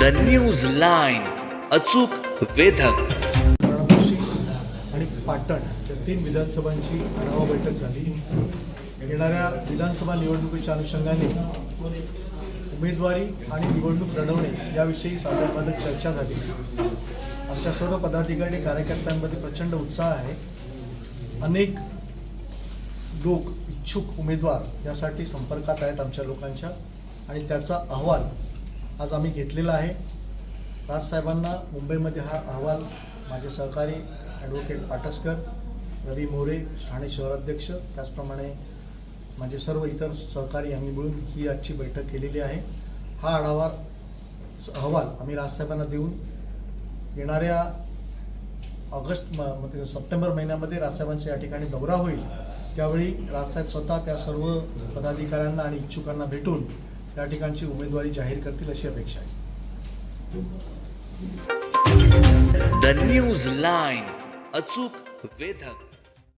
The news line अचूक वेधक. आणि पाटण या तीन विधानसभांची आढावा बैठक झाली. येणाऱ्या विधानसभा निवडणुकीच्या अनुषंगाने उमेदवारी आणि निवडणूक लढवणे याविषयी साधारणपणे चर्चा झाली. आमच्या सर्व पदाधिकारी कार्यकर्त्यांमध्ये प्रचंड उत्साह आहे. अनेक लोक इच्छुक उमेदवार यासाठी संपर्कात आहेत आमच्या लोकांच्या आणि त्याचा अहवाल आज आम्ही घेतलेला आहे. राजसाहेबांना मुंबईमध्ये हा अहवाल माझे सहकारी ॲडव्होकेट पाटसकर रवी मोरे ठाणे शहराध्यक्ष त्याचप्रमाणे माझे सर्व इतर सहकारी यांनी मिळून ही आजची बैठक केलेली आहे. हा आढावा अहवाल आम्ही राजसाहेबांना देऊन येणाऱ्या ऑगस्ट म- मध्ये सप्टेंबर महिन्यामध्ये राजसाहेबांचा या ठिकाणी दौरा होईल. त्यावेळी राजसाहेब स्वतः त्या सर्व पदाधिकाऱ्यांना आणि इच्छुकांना भेटून त्या ठिकाणची उमेदवारी जाहीर करतील अशी अपेक्षा आहे. द न्यूज लाईन अचूक वेधक.